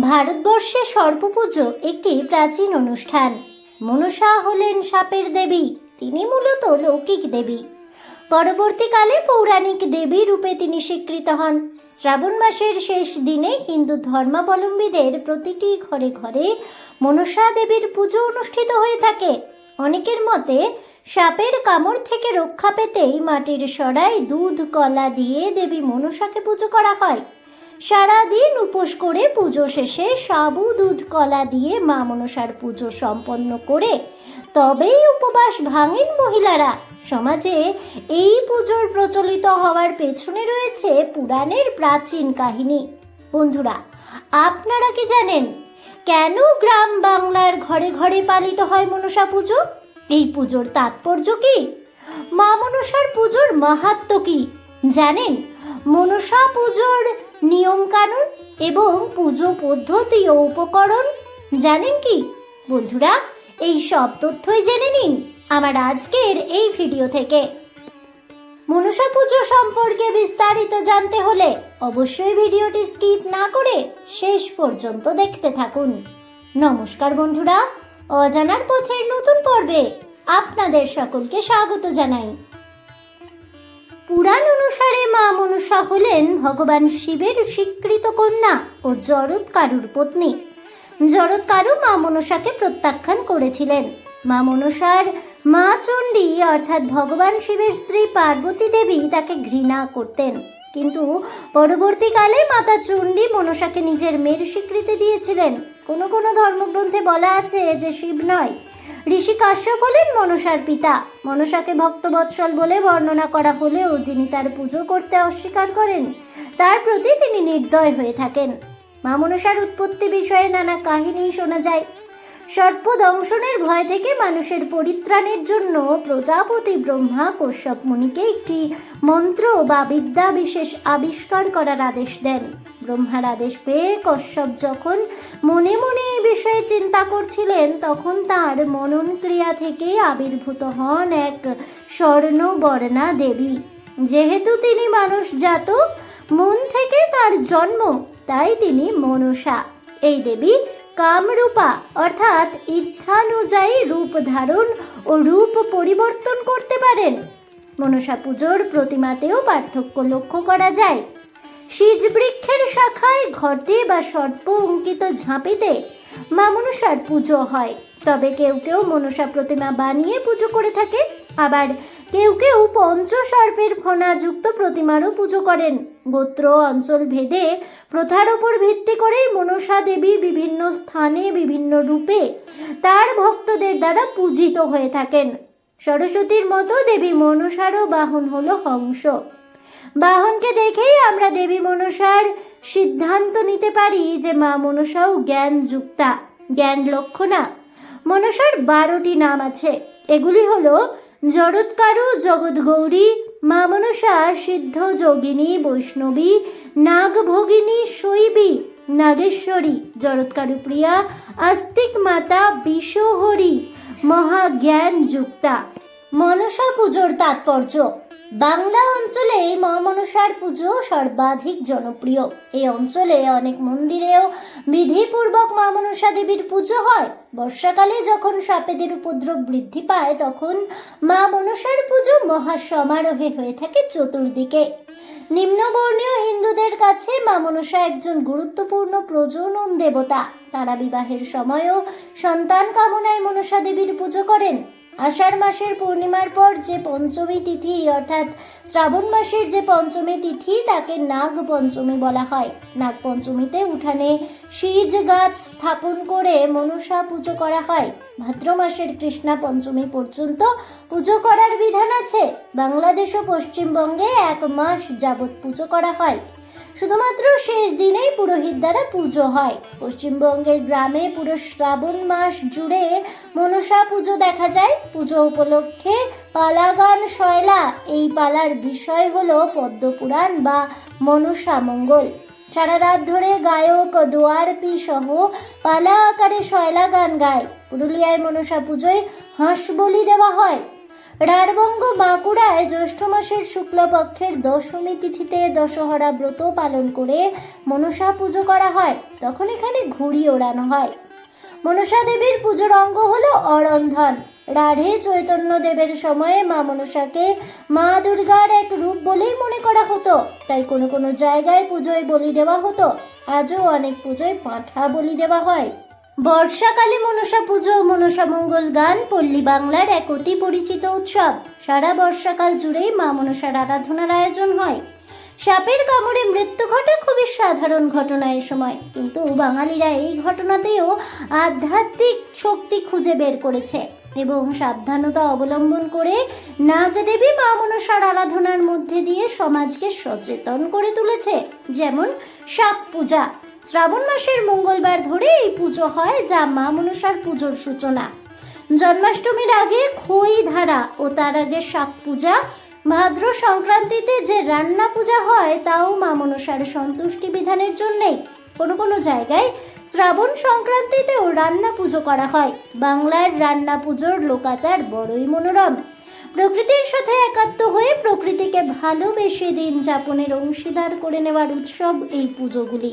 ভারতবর্ষে সর্পপুজো একটি প্রাচীন অনুষ্ঠান। মনসা হলেন সাপের দেবী, তিনি মূলত লৌকিক দেবী। পরবর্তীকালে পৌরাণিক দেবী রূপে তিনি স্বীকৃত হন। শ্রাবণ মাসের শেষ দিনে হিন্দু ধর্মাবলম্বীদের প্রতিটি ঘরে ঘরে মনসা দেবীর পুজো অনুষ্ঠিত হয়ে থাকে। অনেকের মতে, সাপের কামড় থেকে রক্ষা পেতেই মাটির সরায় দুধ, কলা দিয়ে দেবী মনসাকে পুজো করা হয়। সারাদিন উপোস করে পুজো শেষে সাবু, দুধ, কলা দিয়ে মা মনসার পুজো সম্পন্ন করে তবেই উপবাস ভাঙেন মহিলারা। সমাজে এই পুজোর প্রচলিত হওয়ার পেছনে রয়েছে পুরাণের প্রাচীন কাহিনী। বন্ধুরা, আপনারা কি জানেন কেন গ্রাম বাংলার ঘরে ঘরে পালিত হয় মনসা পুজো? এই পুজোর তাৎপর্য কি? মা মনসার পুজোর মাহাত্ম কি? জানেন, মনসা পুজোর নিয়ম কানুন এবং পুজো পদ্ধতি ও উপকরণ। জানেন কি? বন্ধুরা, এই সব তথ্যই জেনে নিন আমার আজকের এই ভিডিও থেকে। মনসা পুজো সম্পর্কে বিস্তারিত জানতে হলে অবশ্যই ভিডিওটি স্কিপ না করে শেষ পর্যন্ত দেখতে থাকুন। নমস্কার বন্ধুরা, অজানার পথের নতুন পর্বে আপনাদের সকলকে স্বাগত জানাই। পুরাণ অনুসারে মা মনসা হলেন ভগবান শিবের স্বীকৃত কন্যা ও জরৎকারুর পত্নী। জরৎকারু মা মনসাকে প্রত্যাখ্যান করেছিলেন। মা মনসার মা চণ্ডী অর্থাৎ ভগবান শিবের স্ত্রী পার্বতী দেবী তাকে ঘৃণা করতেন। কিন্তু পরবর্তীকালে মাতা চণ্ডী মনসাকে নিজের মেয়ের স্বীকৃতি দিয়েছিলেন। কোনো কোনো ধর্মগ্রন্থে বলা আছে যে শিব নয় ঋষি কাশ্যপ হলেন মনসার পিতা। মনসাকে ভক্তবৎসল বলে বর্ণনা করা হলেও যিনি তার পুজো করতে অস্বীকার করেন, তার প্রতি তিনি নির্দয় হয়ে থাকেন। মা মনসার উৎপত্তি বিষয়ে নানা কাহিনী শোনা যায়। সর্প দংশনের ভয় থেকে মানুষের পরিত্রাণের জন্য প্রজাপতি ব্রহ্মা কশ্যপ মুনিকে একটি মন্ত্র বা বিদ্যা বিশেষ আবিষ্কার করার আদেশ দেন। ব্রহ্মার আদেশ পেয়ে কশ্যপ যখন মনে মনে এই বিষয়ে চিন্তা করছিলেন, তখন তার মনন ক্রিয়া থেকে আবির্ভূত হন এক স্বর্ণবর্ণা দেবী। যেহেতু তিনি মানুষ জাত, মন থেকে তার জন্ম, তাই তিনি মনসা। এই দেবী কামরূপা, অর্থাৎ ইচ্ছানুযায়ী রূপ ধারণ ও রূপ পরিবর্তন করতে পারেন। মনসা পুজোর প্রতিমাতেও পার্থক্য লক্ষ্য করা যায়। সিজ বৃক্ষের শাখায় ঘটে বা সর্প অঙ্কিত ঝাঁপিতে মা মনসার পুজো হয়। তবে কেউ কেউ মনসা প্রতিমা বানিয়ে পুজো করে থাকে আবার কেউ কেউ পঞ্চসর্পের ফণাযুক্ত প্রতিমারও পুজো করেন। গোত্র, অঞ্চল ভেদে প্রথার ওপর ভিত্তি করেই মনসা দেবী বিভিন্ন স্থানে বিভিন্ন রূপে তার ভক্তদের দ্বারা পূজিত হয়ে থাকেন। সরস্বতীর মতো দেবী মনসারও বাহন হলো হংস। বাহনকে দেখেই আমরা দেবী মনসার সিদ্ধান্ত নিতে পারি যে মা মনসাও জ্ঞান যুক্তা জ্ঞান লক্ষণা মনসার বারোটি নাম আছে। এগুলি হলো জরৎকারু জগৎগৌরী মা মনসা, সিদ্ধ যোগিনী, বৈষ্ণবী নাগভোগিনী শৈবী, নাগেশ্বরী জরৎকারু প্রিয়া, আস্তিক মাতা বিশ্বহরি মহাজ্ঞান যুক্তা মনসা পুজোর তাৎপর্য বাংলা অঞ্চলে মা মনসার পুজো সর্বাধিক জনপ্রিয়। এই অঞ্চলে অনেক মন্দিরেও বিধিপূর্বক মা মনসা দেবীর পুজো হয়। বর্ষাকালে যখন সাপেদের উপদ্রব বৃদ্ধি পায়, তখন মা মনসার পুজো মহা সমারোহে হয়ে থাকে চতুর্দিকে। নিম্নবর্ণীয় হিন্দুদের কাছে মা মনসা একজন গুরুত্বপূর্ণ প্রজনন দেবতা। তারা বিবাহের সময়ও সন্তান কামনায় মনসা দেবীর পুজো করেন। আষাঢ় মাসের পূর্ণিমার পর যে পঞ্চমী তিথি, অর্থাৎ শ্রাবণ মাসের যে পঞ্চমী তিথি, তাকে নাগ পঞ্চমী বলা হয়। নাগ পঞ্চমীতে উঠানে সিজ গাছ স্থাপন করে মনসা পুজো করা হয়। ভাদ্র মাসের কৃষ্ণা পঞ্চমী পর্যন্ত পুজো করার বিধান আছে। বাংলাদেশ ও পশ্চিমবঙ্গে এক মাস যাবৎ পুজো করা হয়। শুধুমাত্র শেষ দিনেই পুরোহিত দ্বারা পুজো হয়। পশ্চিমবঙ্গের গ্রামে পুরো শ্রাবণ মাস জুড়ে মনসা পুজো দেখা যায়। পুজো উপলক্ষে পালাগান শয়লা। এই পালার বিষয় হলো পদ্মপুরাণ বা মনসা মঙ্গল। সারা রাত ধরে গায়ক দোয়ারপি সহ পালা আকারে শয়লা গান গায়। পুরুলিয়ায় মনসা পুজোয় হাঁস বলি দেওয়া হয়। রাঢ়বঙ্গ বাঁকুড়ায় জ্যৈষ্ঠ মাসের শুক্লপক্ষের দশমী তিথিতে দশহরা ব্রত পালন করে মনসা পুজো করা হয়। তখন এখানে ঘুড়ি ওড়ানো হয়। মনসা দেবীর পুজোর অঙ্গ হলো অরন্ধন। রাঢ়ে চৈতন্য দেবের সময়ে মা মনসাকে মা দুর্গার এক রূপ বলেই মনে করা হতো। তাই কোনো কোনো জায়গায় পুজোয় বলি দেওয়া হতো। আজও অনেক পুজোয় পাঁঠা বলি দেওয়া হয়। বর্ষাকালে মনসা পুজো, মনসা মঙ্গল গান, পল্লী বাংলার এক অতি পরিচিত উৎসব। সারা বর্ষাকাল জুড়েই মা মনসার আরাধনার আয়োজন হয়। সাপের কামড়ে মৃত্যু ঘটে খুবই সাধারণ ঘটনা এ সময়। কিন্তু বাঙালিরা এই ঘটনাতেও আধ্যাত্মিক শক্তি খুঁজে বের করেছে এবং সাবধানতা অবলম্বন করে নাগদেবী মা মনসার আরাধনার মধ্যে দিয়ে সমাজকে সচেতন করে তুলেছে, যেমন শাক পূজা। শ্রাবণ মাসের মঙ্গলবার ধরে এই পুজো হয় যা মা মনসার পুজোর সূচনা। জন্মাষ্টমীর আগে খই, ধারা ও তার আগে শাক পূজা। ভাদ্র সংক্রান্তিতে যে রান্না পূজা হয়, তাও মা মনসার সন্তুষ্টি বিধানের জন্যেই কোনো কোনো জায়গায় শ্রাবণ সংক্রান্তিতেও রান্না পুজো করা হয়। বাংলার রান্না পুজোর লোকাচার বড়ই মনোরম। প্রকৃতির সাথে একাত্ম হয়ে প্রকৃতিকে ভালোবেসে দিন যাপনের অংশীদার করে নেওয়ার উৎসব এই পুজোগুলি।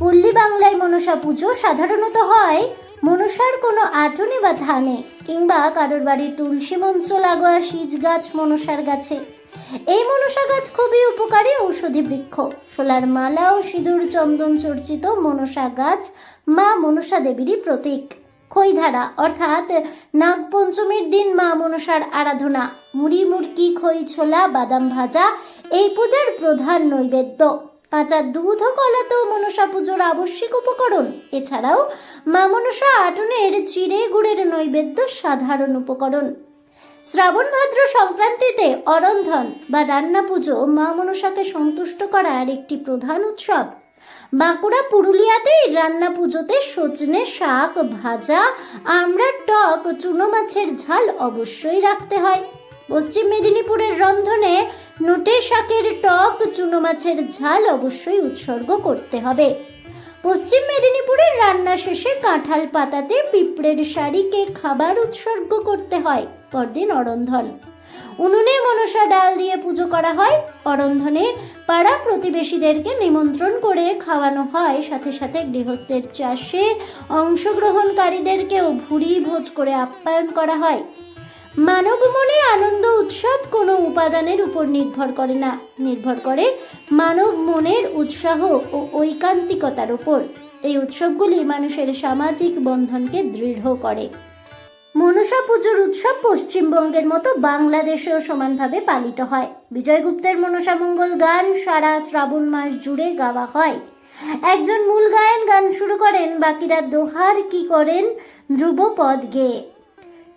পল্লী বাংলায় মনসা পুজো সাধারণত হয় মনসার কোনো আটনে বা ধানে কিংবা কারোর বাড়ির তুলসী মঞ্চ, লাগোয়া সিজ গাছ মনসার গাছে। এই মনসা গাছ খুবই উপকারী ঔষধি বৃক্ষ। সোলার মালা ও সিঁদুর চন্দন চর্চিত মনসা গাছ মা মনসা দেবীরই প্রতীক। খইধারা, অর্থাৎ নাগপঞ্চমীর দিন মা মনসার আরাধনা। মুড়ি, মুড়কি, খই, ছোলা, বাদাম ভাজা এই পূজার প্রধান নৈবেদ্য। কাঁচা দুধ ও কলা তো মনসা পুজোর আবশ্যিক উপকরণ। এছাড়াও, মা মনসা আটনের চিড়ে গুড়ের নৈবেদ্য সাধারণ উপকরণ। শ্রাবণ ভাদ্র সংক্রান্তিতে অরন্ধন বা রান্না পুজো মা মনসাকে সন্তুষ্ট করার একটি প্রধান উৎসব। বাঁকুড়া পুরুলিয়াতে এই রান্না পুজোতে সজনে শাক, ভাজা, আমড়ার টক, চুনো মাছের ঝাল অবশ্যই রাখতে হয়। পশ্চিম মেদিনীপুরের রন্ধনে নোটে শাকের টক, চুনো মাছের ঝাল অবশ্যই উৎসর্গ করতে হবে। পশ্চিম মেদিনীপুরের রান্না শেষে কাঁঠাল পাতাতে পিঁপড়ের শাড়িকে খাবার উৎসর্গ করতে হয়, পরদিন অরন্ধন। উনুনে মনসা ডাল দিয়ে পুজো করা হয়, অরন্ধনে পাড়া প্রতিবেশীদেরকে নিমন্ত্রণ করে খাওয়ানো হয়, সাথে সাথে গৃহস্থের চাষে অংশগ্রহণকারীদেরকেও ভুরি ভোজ করে আপ্যায়ন করা হয়। মানব মনে আনন্দ উৎসব কোনো উপাদানের উপর নির্ভর করে না। নির্ভর করে মানব মনের উৎসাহ ও ঐকান্তিকতার উপর। এই উৎসবগুলি মানুষের সামাজিক বন্ধনকে দৃঢ় করে। মনসা পুজোর উৎসব পশ্চিমবঙ্গের মতো বাংলাদেশেও সমানভাবে পালিত হয়। বিজয়গুপ্তের মনসা মঙ্গল গান সারা শ্রাবণ মাস জুড়ে গাওয়া হয়। একজন মূল গায়ন গান শুরু করেন, বাকিরা দোহার কি করেন ধ্রুবপদ গেয়ে।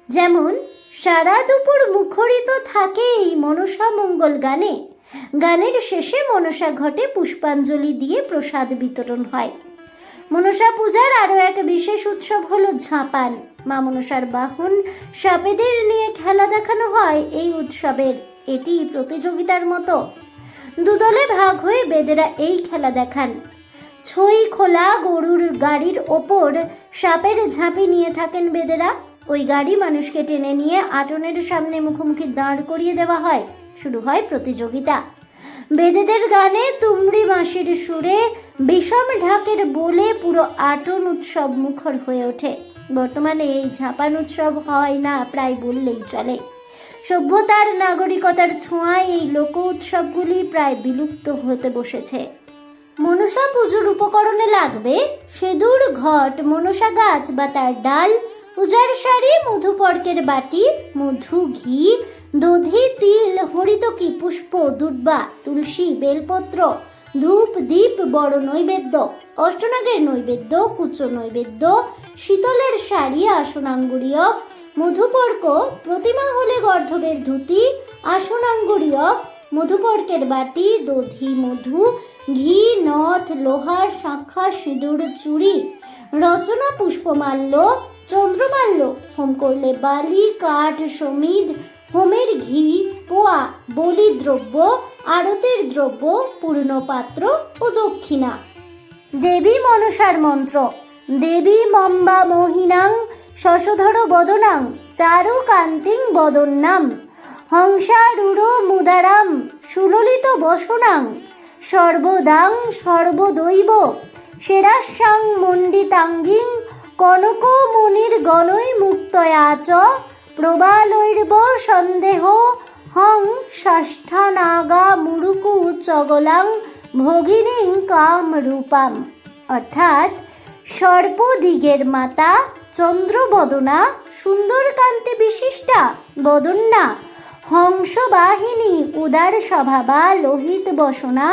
যেমন সারা দুপুর মুখরিত থাকে এই মনসা মঙ্গল গানে। গানের শেষে মনসা ঘটে পুষ্পাঞ্জলি দিয়ে প্রসাদ বিতরণ হয়। মনসা পূজার আরও এক বিশেষ উৎসব হলো ঝাঁপান। মা মনসার বাহন সাপেদের নিয়ে খেলা দেখানো হয় এই উৎসবের। এটি প্রতিযোগিতার মতো। দুদলে ভাগ হয়ে বেদেরা এই খেলা দেখান। ছই খোলা গরুর গাড়ির ওপর সাপের ঝাঁপি নিয়ে থাকেন বেদেরা। ওই গাড়ি মানুষকে টেনে নিয়ে আটনের সামনে মুখোমুখি দাঁড় করিয়ে দেওয়া হয়। শুরু হয় প্রতিযোগিতা। বেদেদের গানে তুমড়ি বাঁশির সুরে, বিষম ঢাকের বলে পুরো আটন উৎসব মুখর হয়ে ওঠে। বর্তমানে এই ঝাপান উৎসব হয় না, প্রায় বললেই চলে। সভ্যতার নাগরিকতার ছোঁয়ায় এই লোক উৎসবগুলি প্রায় বিলুপ্ত হতে বসেছে। মনসা পুজোর উপকরণে লাগবে সেদুর ঘট, মনসা গাছ বা তার ডাল উজার শাড়ি মধুপর্কের বাটি, মধু, ঘি, দধি, তিল, হরিতকি, পুষ্প দুর্বা তুলসী, বেলপত্র, ধূপ, দীপ, বড় নৈবেদ্য, অষ্টনাগের নৈবেদ্য, কুচো নৈবেদ্য, শীতলের শাড়ি, আসনাঙ্গুরীয়ক মধুপর্ক প্রতিমা হলে গর্ধবের ধুতি, আসনাঙ্গুরীয়ক মধুপর্কের বাটি, দধি, মধু, ঘি, নথ লোহা শাঁখা, সিঁদুর, চুড়ি, রচনা, পুষ্পমাল্য চন্দ্রমাল্য হোম করলে বালি, কাঠ সমিধ হোমের ঘি, পোয়া, বলি দ্রব্য আরতের দ্রব্য পূর্ণ পাত্র ও দক্ষিণা। দেবী মনসার মন্ত্র, দেবী মম্বা মোহিনাং, শশধর বদনাং চারু কান্তিং বদন্নাম, হংসারূঢ় মুদারাম, সুললিত বসনাং, সর্বদাং সর্বদৈব সেরাসাং মণ্ডিতাঙ্গিং কনক মুনির গণৈ মুক্তয়া চ। প্রবালৈর্ব সন্দেহ, হং ষষ্ঠানাগা মুরুকু চগলাং ভগিনীং কাম রূপাম। অর্থাৎ সর্পদিগের মাতা চন্দ্রবদনা সুন্দরকান্তি বিশিষ্টা বদন্যা হংসবাহিনী উদার স্বভাবা লোহিত বসনা,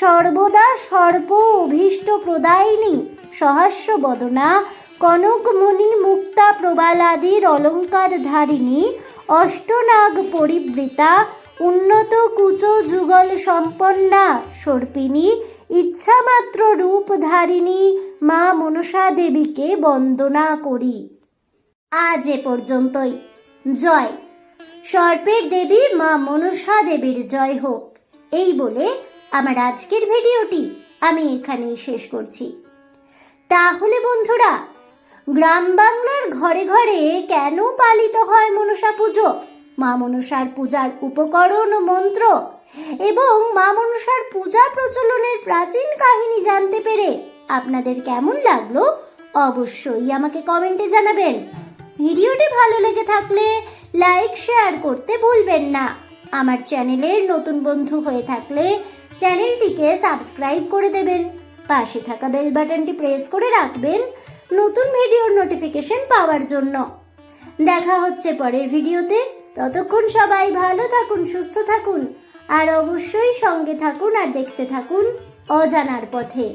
সর্বদা সর্ব অভীষ্ট প্রদায়িনী সহস্র বদনা কনকমণি মুক্তা প্রবালাদির অলঙ্কার ধারিণী অষ্টনাগ পরিবৃতা, উন্নত কুচ যুগল সম্পন্না সর্পিণী, ইচ্ছামাত্র রূপ ধারিণী মা মনসা দেবীকে বন্দনা করি। আজ এ পর্যন্তই। জয়। সর্পের দেবী মা মনসা দেবীর জয় হোক। এই বলে আমার আজকের ভিডিওটি আমি এখানেই শেষ করছি। তাহলে বন্ধুরা গ্রাম বাংলার ঘরে ঘরে কেন পালিত হয় মনসা পুজো? মা মনসার পূজার উপকরণ ও মন্ত্র। এবং মা মনসার পূজা প্রচলনের প্রাচীন কাহিনী জানতে পেরে আপনাদের কেমন লাগল অবশ্যই আমাকে কমেন্টে জানাবেন। ভিডিওটি ভালো লেগে থাকলে লাইক, শেয়ার করতে ভুলবেন না। আমার চ্যানেলের নতুন বন্ধু হয়ে থাকলে চ্যানেলটিকে সাবস্ক্রাইব করে দেবেন। পাশে থাকা বেল বাটনটি প্রেস করে রাখবেন। নতুন ভিডিওর নোটিফিকেশন পাওয়ার জন্য। দেখা হচ্ছে পরের ভিডিওতে। ততক্ষণ সবাই ভালো থাকুন, সুস্থ থাকুন, আর অবশ্যই সঙ্গে থাকুন আর দেখতে থাকুন অজানার পথে।